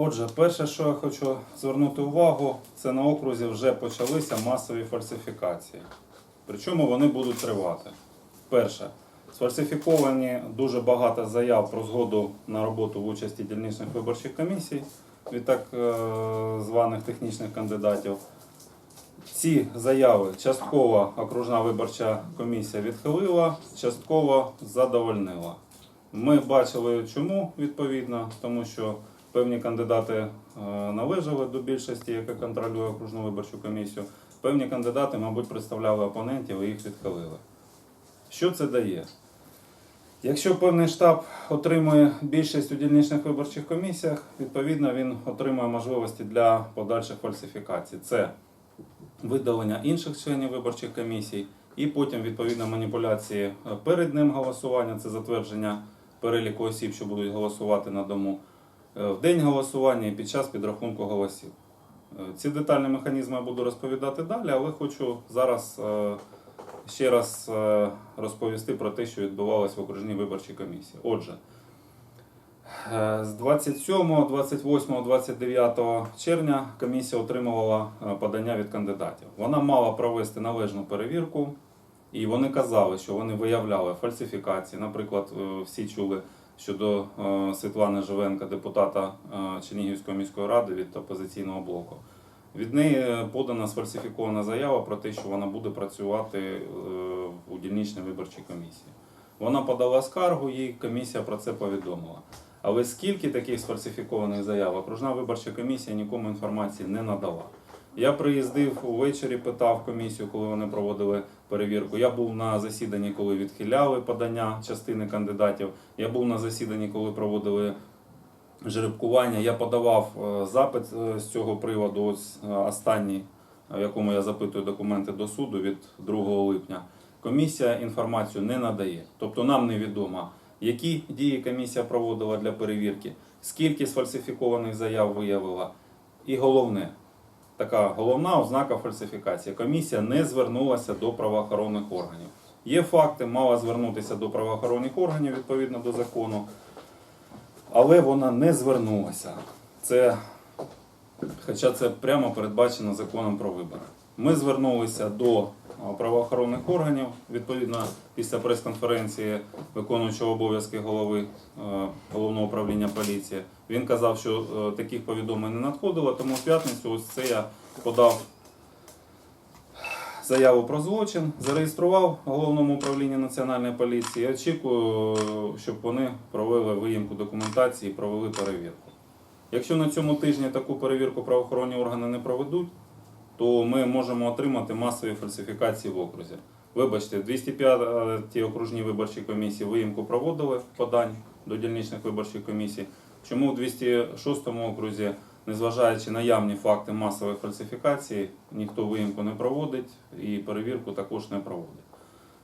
Отже, перше, що я хочу звернути увагу, це на окрузі вже почалися масові фальсифікації. Причому вони будуть тривати. Перше, сфальсифіковані дуже багато заяв про згоду на роботу в участі дільничних виборчих комісій від так е, званих технічних кандидатів. Ці заяви частково окружна виборча комісія відхилила, частково задовольнила. Ми бачили, чому відповідно, тому що певні кандидати е, належали до більшості, яка контролює окружну виборчу комісію. Певні кандидати, мабуть, представляли опонентів і їх відхилили. Що це дає? Якщо певний штаб отримує більшість у дільничних виборчих комісіях, відповідно він отримує можливості для подальших фальсифікацій. Це видалення інших членів виборчих комісій, і потім відповідно маніпуляції перед ним голосування, це затвердження переліку осіб, що будуть голосувати на дому, в день голосування і під час підрахунку голосів. Е, Ці детальні механізми я буду розповідати далі, але хочу зараз е, ще раз е, розповісти про те, що відбувалося в окружній виборчій комісії. Отже, е, з 27, 28, 29 червня комісія отримувала е, подання від кандидатів. Вона мала провести належну перевірку, і вони казали, що вони виявляли фальсифікації. Наприклад, е, всі чули щодо е, Світлани Живенка, депутата е, Чернігівської міської ради від опозиційного блоку. Від неї е, подана сфальсифікована заява про те, що вона буде працювати у дільничній виборчій комісії. Вона подала скаргу, їй комісія про це повідомила. Але скільки таких сфальсифікованих заяв окружна виборча комісія нікому інформації не надала. Я приїздив увечері, питав комісію, коли вони проводили перевірку. Я був на засіданні, коли відхиляли подання частини кандидатів. Я був на засіданні, коли проводили жеребкування. Я подавав е, запит е, з цього приводу. Ось е, останній, в якому я запитую документи до суду від 2 липня. Комісія інформацію не надає. Тобто нам невідомо, які дії комісія проводила для перевірки, скільки сфальсифікованих заяв виявила. І головне, така головна ознака фальсифікації. Комісія не звернулася до правоохоронних органів. Є факти, мала звернутися до правоохоронних органів відповідно до закону, але вона не звернулася. Це, хоча це прямо передбачено законом про вибори. Ми звернулися до правоохоронних органів, відповідно, після прес-конференції виконуючого обов'язки голови е, головного управління поліції. Він казав, що е, таких повідомлень не надходило, тому в п'ятницю ось це я подав заяву про злочин, зареєстрував головному управлінні національної поліції. і Очікую, щоб вони провели виїмку документації і провели перевірку. Якщо на цьому тижні таку перевірку правоохоронні органи не проведуть, то ми можемо отримати масові фальсифікації в окрузі. Вибачте, 205 окружні виборчі комісії виїмку проводили подань до дільничних виборчих комісій. Чому в 206 окрузі, незважаючи на явні факти масової фальсифікації, ніхто виїмку не проводить і перевірку також не проводить.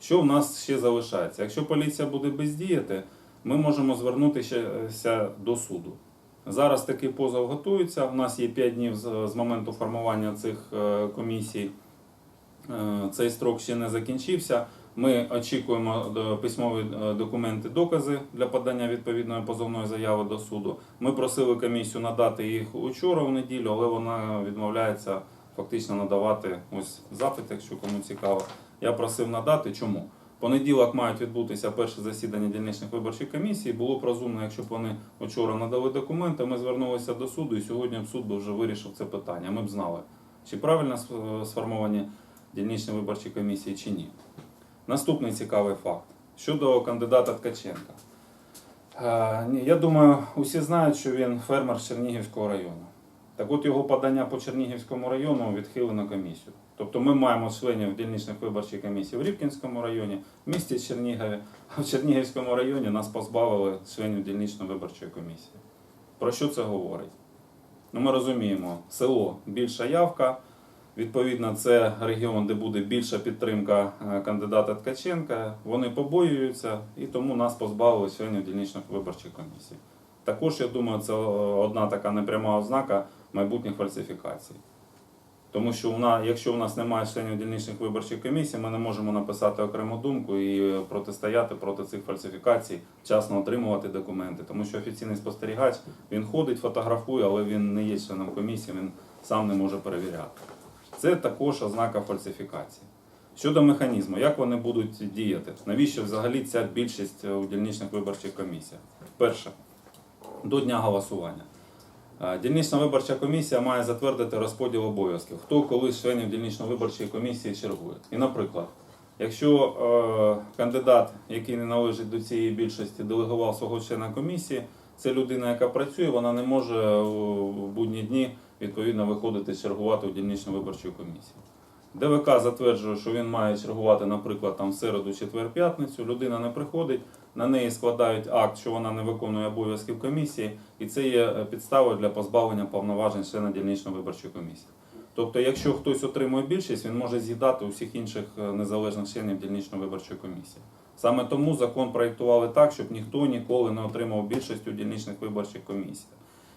Що в нас ще залишається? Якщо поліція буде бездіяти, ми можемо звернутися до суду. Зараз такий позов готується. У нас є 5 днів з, моменту формування цих е, комісій. Е, Цей строк ще не закінчився. Ми очікуємо до- письмові е, документи, докази для подання відповідної позовної заяви до суду. Ми просили комісію надати їх учора в неділю, але вона відмовляється фактично надавати ось запит, якщо кому цікаво. Я просив надати. Чому? Понеділок мають відбутися перше засідання дільничних виборчих комісій. Було б розумно, якщо б вони вчора надали документи. Ми звернулися до суду, і сьогодні б суд би вже вирішив це питання. Ми б знали, чи правильно сформовані дільничні виборчі комісії, чи ні. Наступний цікавий факт щодо кандидата Ткаченка. Е, Я думаю, усі знають, що він фермер з Чернігівського району. Так от його подання по Чернігівському району відхилено комісію. Тобто ми маємо членів дільничних виборчих комісій в Рівкінському районі, в місті Чернігові, а в Чернігівському районі нас позбавили членів дільничної виборчої комісії. Про що це говорить? Ну, ми розуміємо, село більша явка. Відповідно, це регіон, де буде більша підтримка е, кандидата Ткаченка. Вони побоюються і тому нас позбавили членів дільничних виборчих комісій. Також, я думаю, це е, одна така непряма ознака майбутніх фальсифікацій. Тому що вона, якщо у нас немає членів дільничних виборчих комісій, ми не можемо написати окрему думку і протистояти проти цих фальсифікацій, вчасно отримувати документи. Тому що офіційний спостерігач він ходить, фотографує, але він не є членом комісії, він сам не може перевіряти. Це також ознака фальсифікації. Щодо механізму, як вони будуть діяти? Навіщо взагалі ця більшість у дільничних виборчих комісіях? Перше, до дня голосування. Е, Дільнична виборча комісія має затвердити розподіл обов'язків. Хто коли з членів дільничної виборчої комісії чергує. І, наприклад, якщо е, кандидат, який не належить до цієї більшості, делегував свого члена комісії, це людина, яка працює, вона не може у будні дні відповідно виходити чергувати у дільничну виборчу комісію. ДВК затверджує, що він має чергувати, наприклад, там в середу, четвер, п'ятницю. Людина не приходить, на неї складають акт, що вона не виконує обов'язків комісії, і це є е, підставою для позбавлення повноважень члена дільничної виборчої комісії. Тобто, якщо хтось отримує більшість, він може з'їдати усіх інших е, незалежних членів дільничної виборчої комісії. Саме тому закон проєктували так, щоб ніхто ніколи не отримав більшість у дільничних виборчих комісіях.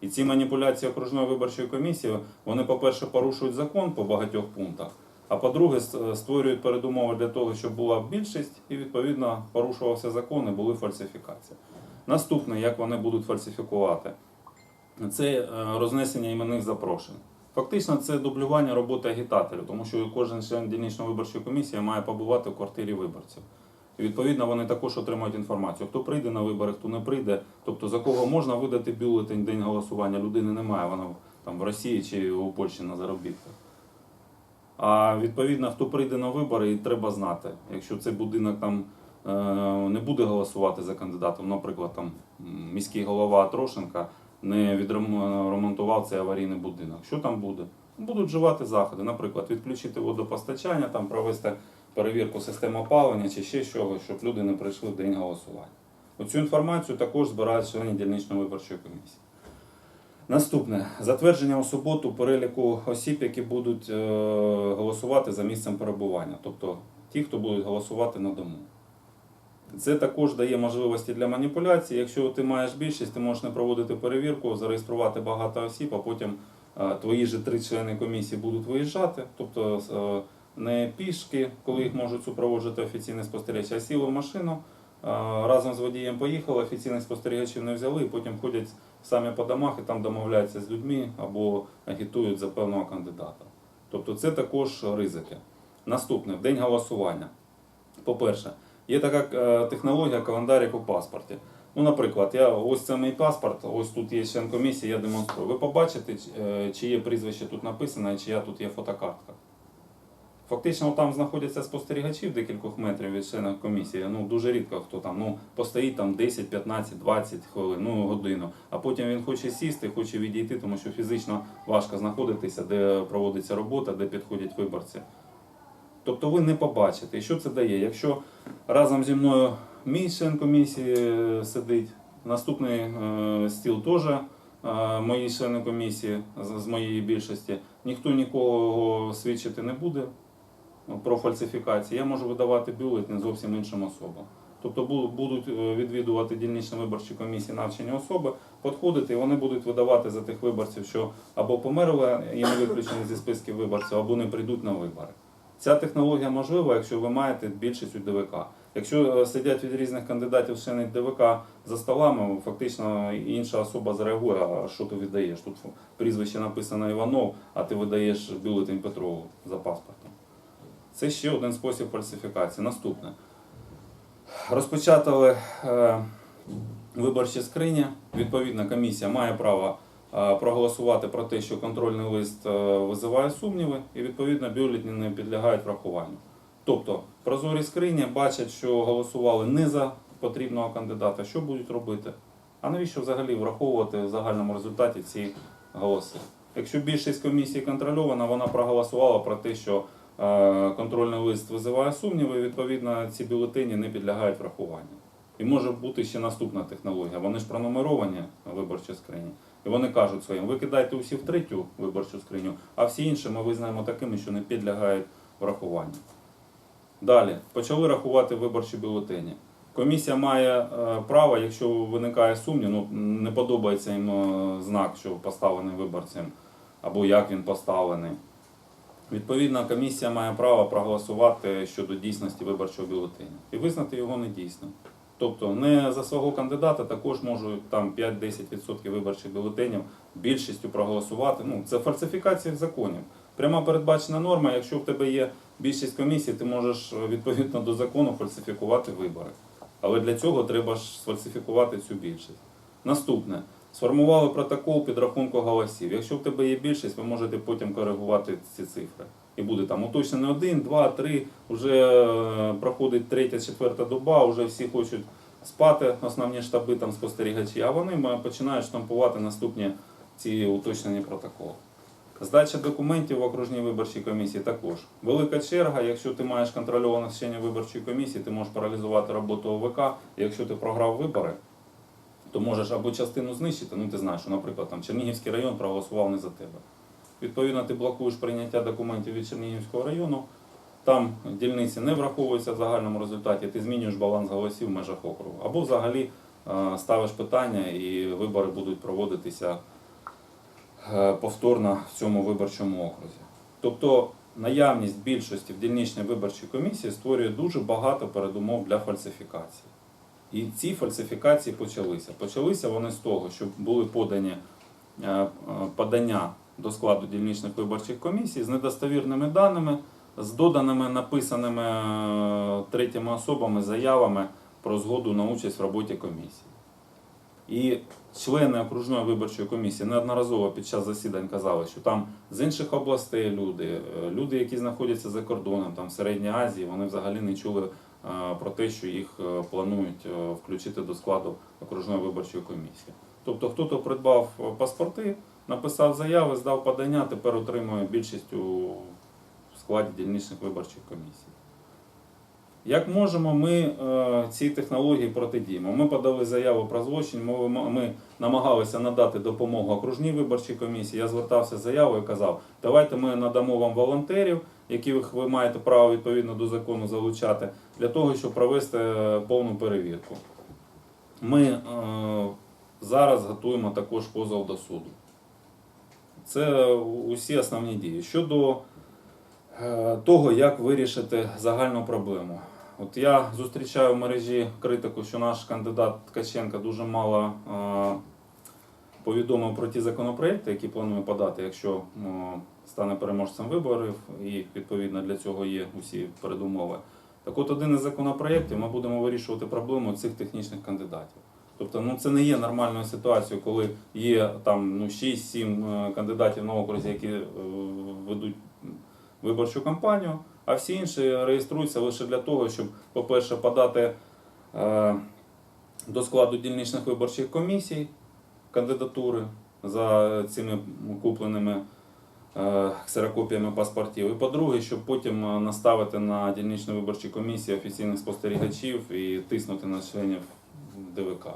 І ці маніпуляції окружної виборчої комісії, вони, по-перше, порушують закон по багатьох пунктах, а по-друге, створюють передумови для того, щоб була більшість, і відповідно порушувався закон і були фальсифікації. Наступне, як вони будуть фальсифікувати, це е, рознесення іменних запрошень. Фактично, це дублювання роботи агітаторів, тому що кожен член дільничної виборчої комісії має побувати в квартирі виборців. І відповідно вони також отримують інформацію, хто прийде на вибори, хто не прийде, тобто за кого можна видати бюлетень день голосування, людини немає, вона там в Росії чи у Польщі на заробітках. А відповідно, хто прийде на вибори, і треба знати, якщо цей будинок там е, не буде голосувати за кандидатом, наприклад, там міський голова Трошенка не відремонтував цей аварійний будинок. Що там буде? Будуть вживати заходи, наприклад, відключити водопостачання, там провести перевірку системи опалення чи ще чогось, щоб люди не прийшли в день голосування. Оцю інформацію також збирають члени дільничної виборчої комісії. Наступне затвердження у суботу переліку осіб, які будуть е, голосувати за місцем перебування, тобто ті, хто будуть голосувати на дому. Це також дає можливості для маніпуляції. Якщо ти маєш більшість, ти можеш не проводити перевірку, зареєструвати багато осіб, а потім е, твої ж три члени комісії будуть виїжджати, тобто е, не пішки, коли їх можуть супроводжувати офіційні спостерігачі, а сіли в машину, разом з водієм поїхали, офіційних спостерігачів не взяли, і потім ходять самі по домах і там домовляються з людьми або агітують за певного кандидата. Тобто це також ризики. Наступне, в день голосування. По-перше, є така е, технологія календарик у паспорті. Ну, наприклад, я, ось це мій паспорт, ось тут є член комісії, я демонструю. Ви побачите, чи- е, чиє прізвище тут написано чия тут є фотокартка. Фактично там знаходяться спостерігачі в декількох метрів від члена комісії. Ну дуже рідко хто там ну постоїть там 10, 15, 20 хвилин, ну годину. А потім він хоче сісти, хоче відійти, тому що фізично важко знаходитися, де проводиться робота, де підходять виборці. Тобто ви не побачите. І що це дає? Якщо разом зі мною мій член комісії е, сидить, наступний е, стіл теж е, мої члени комісії з, з моєї більшості, ніхто нікого свідчити не буде про фальсифікації, я можу видавати бюлетень зовсім іншим особам. Тобто будуть е, відвідувати дільничні виборчі комісії навчені особи, підходити, і вони будуть видавати за тих виборців, що або померли і не виключені зі списків виборців, або не прийдуть на вибори. Ця технологія можлива, якщо ви маєте більшість у ДВК. Якщо е, сидять від різних кандидатів члени ДВК за столами, фактично інша особа зреагує, а що ти віддаєш? Тут прізвище написано Іванов, а ти видаєш бюлетень Петрову за паспортом. Це ще один спосіб фальсифікації. Наступне. Розпочатали е, виборчі скрині. Відповідна комісія має право е, проголосувати про те, що контрольний лист е, визиває сумніви, і відповідно бюлетні не підлягають врахуванню. Тобто прозорі скрині бачать, що голосували не за потрібного кандидата, що будуть робити. А навіщо взагалі враховувати в загальному результаті ці голоси? Якщо більшість комісії контрольована, вона проголосувала про те, що контрольний лист визиває сумніви, відповідно, ці бюлетені не підлягають врахуванню. І може бути ще наступна технологія. Вони ж пронумеровані на виборчі скрині. І вони кажуть своїм, ви кидайте усі в третю виборчу скриню, а всі інші ми визнаємо такими, що не підлягають врахуванню. Далі почали рахувати виборчі бюлетені. Комісія має е, право, якщо виникає сумнів, ну не подобається їм е, знак, що поставлений виборцем, або як він поставлений. Відповідна комісія має право проголосувати щодо дійсності виборчого бюлетеня і визнати його недійсним. Тобто не за свого кандидата також можуть там 5-10% виборчих бюлетенів більшістю проголосувати. Ну, це фальсифікація законів. Пряма передбачена норма, якщо в тебе є більшість комісій, ти можеш е, відповідно до закону фальсифікувати вибори. Але для цього треба ж сфальсифікувати цю більшість. Наступне. Сформували протокол підрахунку голосів. Якщо в тебе є більшість, ви можете потім коригувати ці цифри. І буде там уточнений один, два, три. Вже е, проходить третя, четверта доба, вже всі хочуть спати, основні штаби там спостерігачі, а вони починають штампувати наступні ці уточнені протоколи. Здача документів в окружній виборчій комісії також. Велика черга. Якщо ти маєш контрольоване членів виборчої комісії, ти можеш паралізувати роботу ОВК. Якщо ти програв вибори, то можеш або частину знищити. Ну ти знаєш, що, наприклад, там Чернігівський район проголосував не за тебе. Відповідно, ти блокуєш прийняття документів від Чернігівського району. Там дільниці не враховуються в загальному результаті, ти змінюєш баланс голосів в межах округу. Або взагалі е, ставиш питання і вибори будуть проводитися е, повторно в цьому виборчому окрузі. Тобто наявність більшості в дільничній виборчій комісії створює дуже багато передумов для фальсифікації. І ці фальсифікації почалися. Почалися вони з того, що були подані е, е, подання до складу дільничних виборчих комісій з недостовірними даними, з доданими написаними е, третіми особами заявами про згоду на участь в роботі комісії. І члени окружної виборчої комісії неодноразово під час засідань казали, що там з інших областей люди, люди, які знаходяться за кордоном, там в Середній Азії, вони взагалі не чули про те, що їх е, планують е, включити до складу окружної виборчої комісії. Тобто, хто-то придбав е, паспорти, написав заяви, здав подання, тепер отримує більшість у складі дільничних виборчих комісій. Як можемо, ми е, цій технології протидіємо. Ми подали заяву про злочин, ми намагалися надати допомогу окружній виборчій комісії. Я звертався з заявою і казав, давайте ми надамо вам волонтерів, яких ви маєте право відповідно до закону залучати, для того, щоб провести е, повну перевірку. Ми е, зараз готуємо також позов до суду. Це усі основні дії. Щодо е, того, як вирішити загальну проблему. От я зустрічаю в мережі критику, що наш кандидат Ткаченко дуже мало повідомив про ті законопроекти, які планує подати, якщо стане переможцем виборів, і відповідно для цього є усі передумови. Так от один із законопроєктів ми будемо вирішувати проблему цих технічних кандидатів. Тобто, ну це не є нормальною ситуацією, коли є там ну 6-7 е, кандидатів на окрузі, які е, ведуть виборчу кампанію, а всі інші реєструються лише для того, щоб, по-перше, подати е, до складу дільничних виборчих комісій кандидатури за цими купленими ксерокопіями паспортів. І по-друге, щоб потім е, наставити на дільничну виборчі комісії офіційних спостерігачів і тиснути на членів ДВК.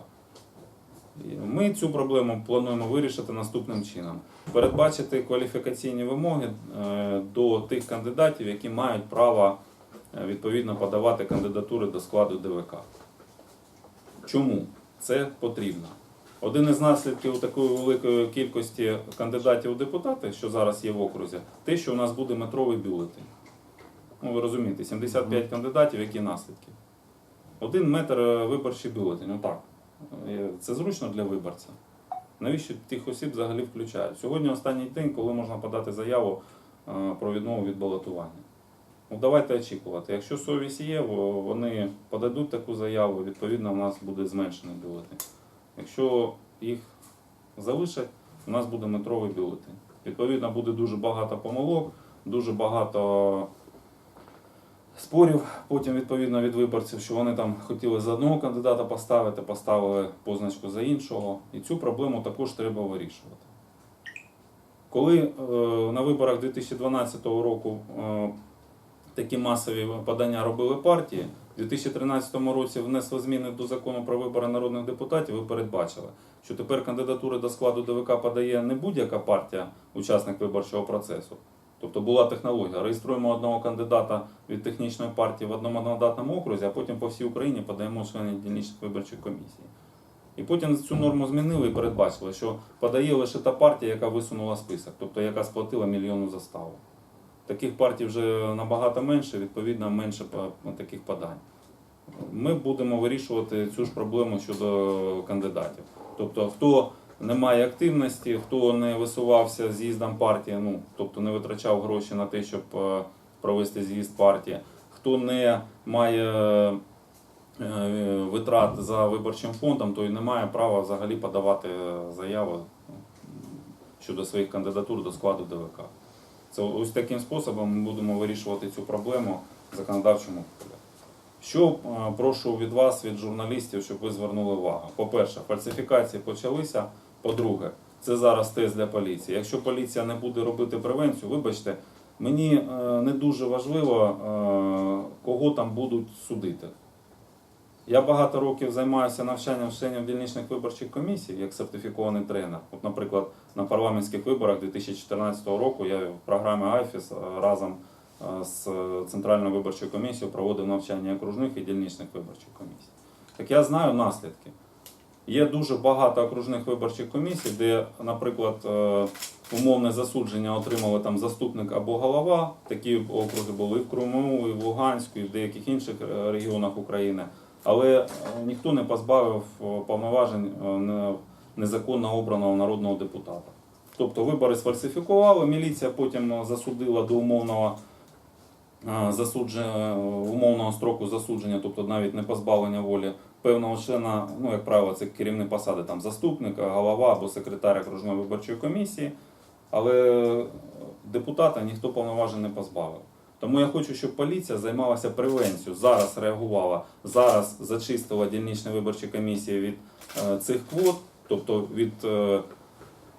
Ми цю проблему плануємо вирішити наступним чином: передбачити кваліфікаційні вимоги е, до тих кандидатів, які мають право е, відповідно подавати кандидатури до складу ДВК. Чому це потрібно? Один із наслідків такої великої кількості кандидатів у депутати, що зараз є в окрузі, те, що у нас буде метровий бюлетень. Ну, ви розумієте, 75 кандидатів, які наслідки? Один метр е, виборчий бюлетень. Отак. Е, Це зручно для виборця. Навіщо тих осіб взагалі включають? Сьогодні останній день, коли можна подати заяву е, про відмову від балотування. Ну, давайте очікувати. Якщо совість є, вони подадуть таку заяву, відповідно, у нас буде зменшений бюлетень. Якщо їх залишать, у нас буде метровий бюлетень. Відповідно, буде дуже багато помилок, дуже багато спорів потім відповідно від виборців, що вони там хотіли за одного кандидата поставити, поставили позначку за іншого. І цю проблему також треба вирішувати. Коли е, на виборах 2012 року е, такі масові подання робили партії, у 2013 році внесли зміни до закону про вибори народних депутатів і передбачили, що тепер кандидатури до складу ДВК подає не будь-яка партія, учасник виборчого процесу. Тобто була технологія. Реєструємо одного кандидата від технічної партії в одному мандатному окрузі, а потім по всій Україні подаємо членів дільничних виборчих комісій. І потім цю норму змінили і передбачили, що подає лише та партія, яка висунула список, тобто яка сплатила мільйонну заставу. Таких партій вже набагато менше, відповідно, менше таких подань. Ми будемо вирішувати цю ж проблему щодо кандидатів. Тобто, хто не має активності, хто не висувався з'їздом партії, ну тобто не витрачав гроші на те, щоб е, провести з'їзд партії, хто не має е, витрат за виборчим фондом, той не має права взагалі подавати заяви ну, щодо своїх кандидатур до складу ДВК. Це ось таким способом ми будемо вирішувати цю проблему в законодавчому полі. Що е, прошу від вас, від журналістів, щоб ви звернули увагу? По-перше, фальсифікації почалися. По-друге, це зараз тест для поліції. Якщо поліція не буде робити превенцію, вибачте, мені е, не дуже важливо, е, кого там будуть судити. Я багато років займаюся навчанням членів дільничних виборчих комісій як сертифікований тренер. От, наприклад, на парламентських виборах 2014 року я в програмі АЙФІС е, разом е, з Центральною виборчою комісією проводив навчання окружних і дільничних виборчих комісій. Так я знаю наслідки. Є дуже багато окружних виборчих комісій, де, наприклад, е, умовне засудження отримали там заступник або голова. Такі округи були і в Криму, і в Луганську, і в деяких інших регіонах України. Але е, ніхто не позбавив е, повноважень е, незаконно обраного народного депутата. Тобто вибори сфальсифікували, міліція потім засудила до умовного умовного строку засудження, тобто навіть не позбавлення волі певного члена, ну як правило, це керівні посади, там заступник, голова або секретар окружної виборчої комісії, але депутата ніхто повноважень не позбавив. Тому я хочу, щоб поліція займалася превенцією, зараз реагувала, зараз зачистила дільничні виборчі комісії від е, цих квот, тобто від е,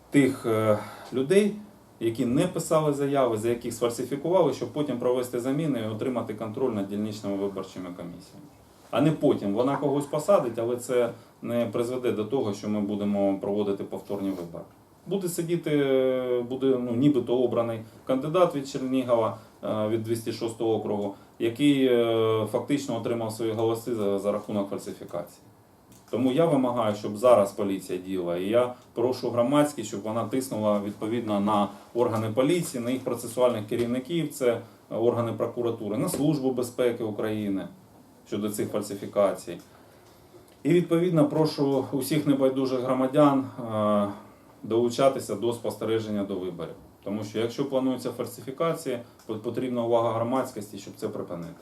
тих е, людей, які не писали заяви, за яких сфальсифікували, щоб потім провести заміни і отримати контроль над дільничними виборчими комісіями. А не потім вона когось посадить, але це не призведе до того, що ми будемо проводити повторні вибори. Буде сидіти, е, буде ну, нібито обраний кандидат від Чернігова е, від 206 округу, який е, фактично отримав свої голоси за, за рахунок фальсифікації. Тому я вимагаю, щоб зараз поліція діяла, і я прошу громадськість, щоб вона тиснула відповідно на органи поліції, на їх процесуальних керівників, це органи прокуратури, на Службу безпеки України щодо цих фальсифікацій. І відповідно прошу усіх небайдужих громадян е, долучатися до спостереження до виборів. Тому що якщо плануються фальсифікації, потрібна увага громадськості, щоб це припинити.